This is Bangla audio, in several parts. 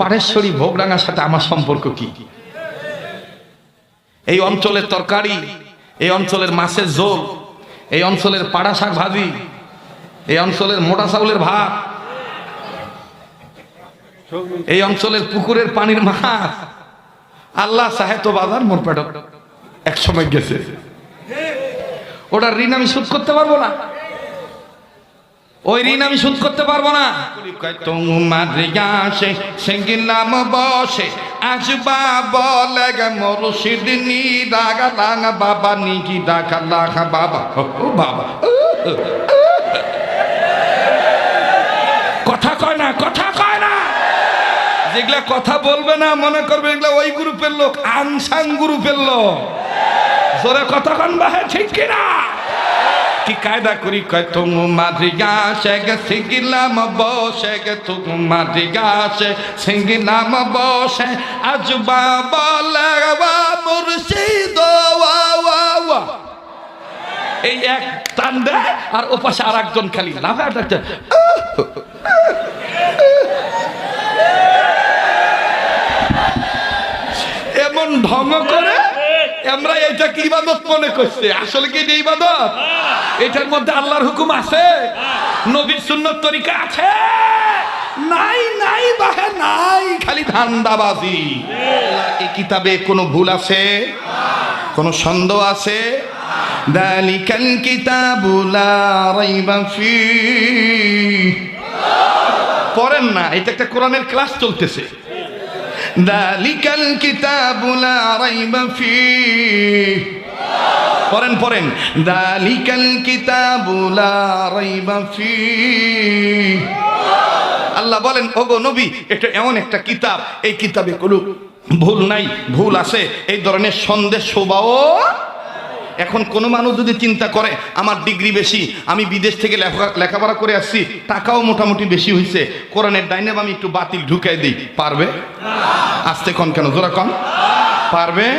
পাড়েশ্বরী ভোগরাঙার সাথে আমার সম্পর্ক কি? এই অঞ্চলের তরকারি, এই অঞ্চলের মাছের ঝোল, এই অঞ্চলের পাড়া শাক ভাজি এই অঞ্চলের মোটা চাউলের ভাত, এই অঞ্চলের পুকুরের পানির মাছ। আল্লাহ সাহে তো বাজার, মোর পেট এক সময় গেছে। ওটা ঋণ আমি শোধ করতে পারব না? ওই ঋণ আমি শোধ করতে পারব না। বসে বলে বাবা নিকি বাবা। ও বাবা। কথা কয় না, কথা কয় না। যেগুলা কথা বলবে না, মনে করবে এগুলা ওই গ্রুপের লোক আনসাং গ্রুপের লোক। জোরে কথা কন বাহে, ঠিক কিনা? কি কায়দা করি কয় তুমি মাদ্রিগা শেগে সিঙ্গিলাম বসে গে তুমি মাদ্রিগা সে সিঙ্গিলাম বসে। আজ বলে বা মুর্শিদ এই এক টান দেয় আর ওপাশে আর একজন খালি লাফে ডাকছে। এমন ঢং করে আমরা এটা কি ইবাদত মনে করছে? আসলে কি এটা ইবাদত? এটার মধ্যে আল্লাহর হুকুম আছে? নবীর সুন্নত তরিকা আছে? নাই নাই, বাহে, নাই, খালি ধান্দাবাজি। এই কিতাবে কোনো ভুল আছে? কোনো সন্দেহ আছে? দালিকাল কিতাবু লা রাইবা ফি। পড়েন না, এটা একটা কোরআনের ক্লাস চলতেছে। দালিকাল কিতাবু লা রাইবা ফি। পড়েন পড়েন। দালিকাল কিতাবু লা রাইবা ফি। আল্লাহ বলেন, ওগো নবী, এটা এমন একটা কিতাব, এই কিতাবে কোনো ভুল নাই, ভুল আছে, এই ধরনের সন্দেহ শোভাও এখন কোনো মানুষ যদি চিন্তা করে, আমার ডিগ্রি বেশি, আমি বিদেশ থেকে লেখা- লেখাপড়া করে আসছি, টাকাও মোটামুটি বেশি হয়েছে কোরআনের ডাইনাম আমি একটু বাতিল ঢুকাই দিই। পারবে? আসতে কন কেন, জোরা কন? পারবে?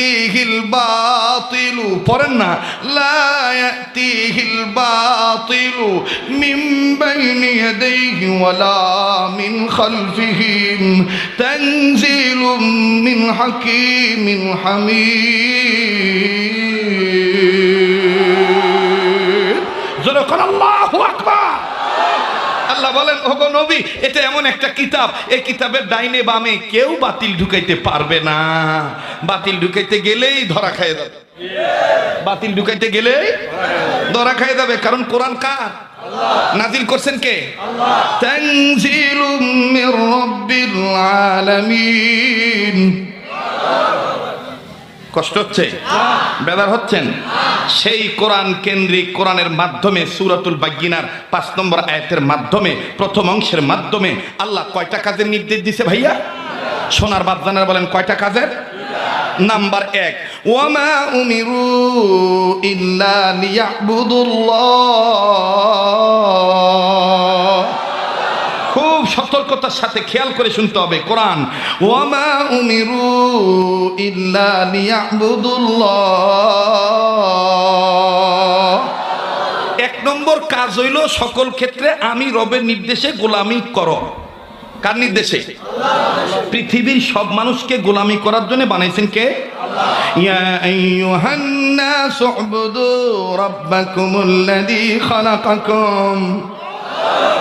يأتيه الباطل. فرنا. لا يأتيه الباطل من بين يديه ولا من خلفه تنزل من حكيم حميد. আল্লাহ বলেন, ওগো নবী, এটা এমন একটা কিতাব। এই কিতাবের ডাইনে বামে কেউ বাতিল ঢুকাইতে পারবে না। বাতিল ঢুকাইতে গেলেই ধরা খাইয়ে যাবে। বাতিল ঢুকাইতে গেলেই ধরা খাইয়ে যাবে। কারণ কোরআন কার? নাজিল করছেন কে? তানজিলুম মির রাব্বিল আলামিন। কষ্ট হচ্ছে? বেদার হচ্ছেন? সেই কোরআন কেন্দ্রিক কোরআনের মাধ্যমে সুরাতুল বাগিনার পাঁচ নম্বর আয়াতের মাধ্যমে, প্রথম অংশের মাধ্যমে আল্লাহ কয়টা কাজের নির্দেশ দিছে ভাইয়া? সোনার বাদজানার বলেন কয়টা কাজের? নাম্বার এক, ওয়ামা উমিরু ইল্লা লিয়াবুদুল্লাহ। সতর্কতার সাথে খেয়াল করে শুনতে হবে, কোরআন। ওয়ামা উমিরু এক নম্বর কাজ হইল সকল ক্ষেত্রে আমি রবের নির্দেশে গোলামি করো। কার নির্দেশে? পৃথিবীর সব মানুষকে গোলামি করার জন্য বানাইছেন কে? ইয়া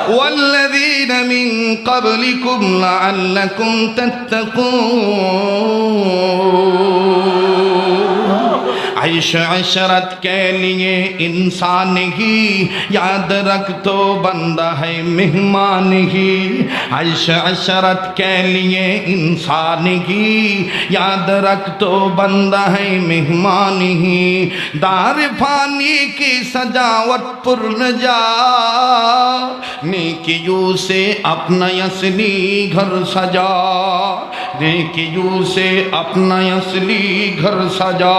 والذين من قبلكم لعلكم تتقون. ऐश अशरत के लिए इंसान ही याद रख तो बंदा है मेहमान ही। ऐश अशरत के लिए इंसान ही याद रख तो बंदा है मेहमान ही। दार फानी की सजावट पूर्ण जा। नेकियों से अपना असली घर सजा। नेकियों से अपना असली घर सजा।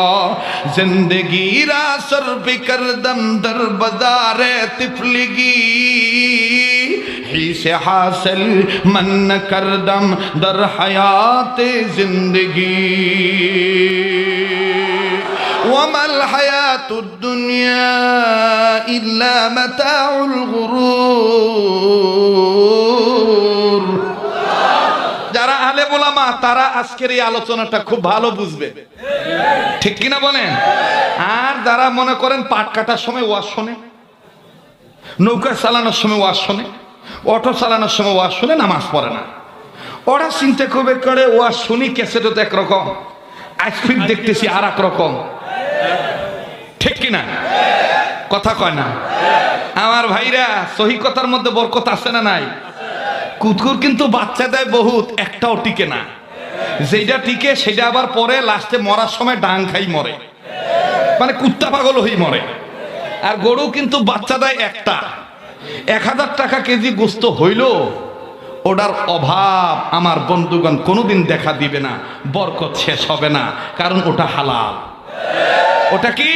زندگی را سر بکردم در بزار تفلگی۔ ہی سے حاصل من کردم در حیات زندگی۔ وما الحياة الدنيا إلا متاع الغرور۔ ওলামা তারা আজকের এই আলোচনাটা খুব ভালো বুঝবে। ঠিক কিনা বলেন? আর যারা মনে করেন পাট কাটার সময় ওয়াজ শোনে, নৌকা চালানোর সময় ওয়াজ শোনে, অটো চালানোর সময় ওয়াজ শোনে, নামাজ পড়ে না। ওরা চিন্তা করবে, করে ওয়াজ শুনি, ক্যাসেটও তো একরকম। আইসক্রিম দেখতেছি আর এক রকম। ঠিক কিনা? কথা কয় না? আমার ভাইরা, সহি কথার মধ্যে বরকত আছে না নাই? কুকুর কিন্তু বাচ্চা দেয় বহুত, একটাও টিকে না। যেটা টিকে, সেটা আবার পরে লাস্টে মরার সময় ডাং খাই মরে। মানে কুত্তা পাগল হই মরে। আর গরু কিন্তু বাচ্চা দেয় একটা। এক হাজার টাকা কেজি গোস্ত হইল, ওটার অভাব আমার বন্ধুগণ কোনোদিন দেখা দিবে না, বরকত শেষ হবে না, কারণ ওটা হালাল। ওটা কি?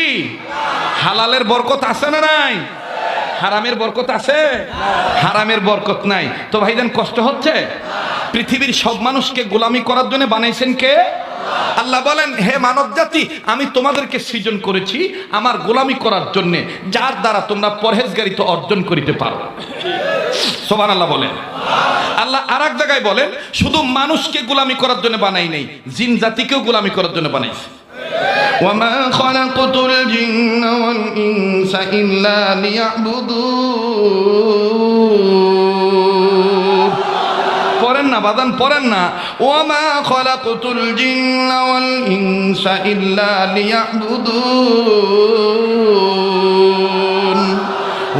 হালালের বরকত আছে না নাই? হারামের বরকত আছে? হারামের বরকত নাই। তো ভাই ভাইজান, কষ্ট হচ্ছে? পৃথিবীর সব মানুষকে গোলামি করার জন্য বানাইছেন কে? আল্লাহ বলেন, হে মানব জাতি আমি তোমাদেরকে সৃজন করেছি আমার গোলামি করার জন্য। যার দ্বারা তোমরা পরহেজগারিত অর্জন করিতে পারো। সোবান আল্লাহ বলেন। আল্লাহ আর এক জায়গায় বলেন, শুধু মানুষকে গোলামি করার জন্য বানাই নাই, জিন জাতিকেও গোলামি করার জন্য বানাইছে। وما خلقت الجن والإنس إلا ليعبدون পড়েন না বাদান পড়েন না ওমা খলাকুতুল জিন্না ওয়াল ইনসা ইল্লা লিয়াবুদুন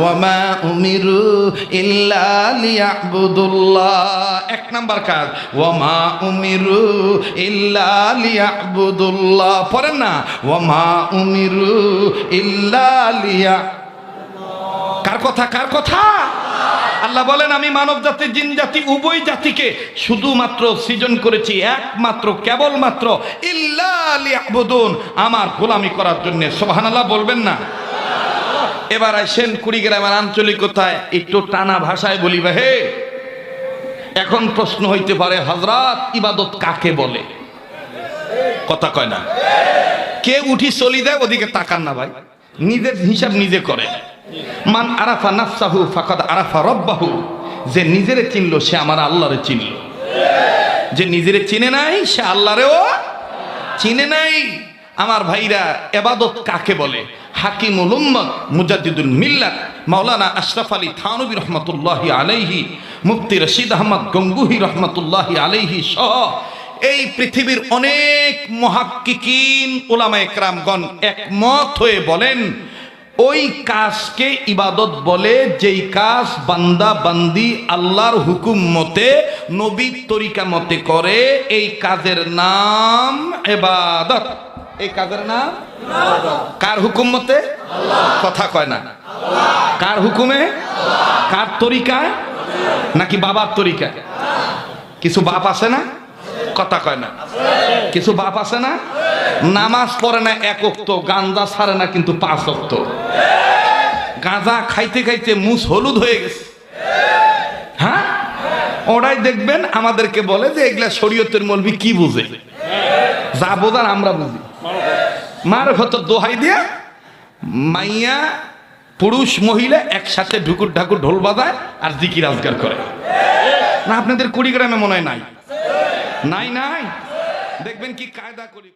ওয়ামা উমিরু ইল্লা লিয়াবুদুল্লাহ। এক নাম্বার কাজ, ওয়ামা উমিরু ইল্লা লিয়াবুদুল্লাহ। পড়েন না, ওয়ামা উমিরু ইল্লা লিয়া কার কথা কার কথা? আল্লাহ বলেন, আমি মানব জাতি, জিন জাতি, উভয় জাতিকে শুধুমাত্র সৃজন করেছি, একমাত্র, কেবলমাত্র ইল্লাবুদুন আমার গোলামি করার জন্য। সোহানাল্লাহ বলবেন না। এবার আসেন কুড়িগ্রামের আঞ্চলিকতায়, একটু টানা ভাষায় বলি হে! এখন প্রশ্ন হইতে পারে হজরত ইবাদত কাকে বলে? কথা কয় না। কে উঠি চলি দেয়, ওদিকে তাকান না ভাই। নিজের হিসাব নিজে করে। মান আরাফা নাফসাহু ফাকাদ আরাফা রব্বাহু। যে নিজেরে চিনলো, সে আমার আল্লাহরে চিনল। যে নিজেরে চিনে নাই, সে আল্লাহরেও চিনে নাই। আমার ভাইরা, এবাদত কাকে বলে? হাকিমুল উম্মত মুজাদ্দিদুল মিল্লাত মাওলানা আশরাফ আলী থানবী রহমতুল্লাহি আলাইহি, মুফতি রশিদ আহমদ গঙ্গুহি রহমতুল্লাহি আলাইহি সহ এই পৃথিবীর অনেক মহাক্কিকিন ওলামা একরামগণ একমত হয়ে বলেন, ওই কাজকে ইবাদত বলে যেই কাজ বান্দা বান্দি আল্লাহর হুকুম মতে, নবীর তরিকা মতে করে, এই কাজের নাম এবাদত এই কাজের নাম? কার হুকুম মতে? কথা কয় না। কার হুকুমে? কার তরিকায়? নাকি বাবার তরিকা কিছু বাপ আছে না? কথা কয় না। কিছু বাপ আছে না? নামাজ পড়ে না একক তো গাঞ্জা ছাড়ে না কিন্তু পাঁচ অক্ত। গাঁজা খাইতে খাইতে মুস হলুদ হয়ে গেছে। হ্যাঁ? ওরাই দেখবেন আমাদেরকে বলে যে এগুলা শরীয়তের মলবি কি বুঝে? যা বোঝার আমরা বুঝি। মার হতো দোহাই দিয়া মাইয়া পুরুষ মহিলা একসাথে ঢুকুর ঢাকুর ঢোল বাজায় আর দিকি রাজগার করে। না, আপনাদের কুড়িগ্রামে মনে হয় নাই? নাই নাই? দেখবেন কি কায়দা করি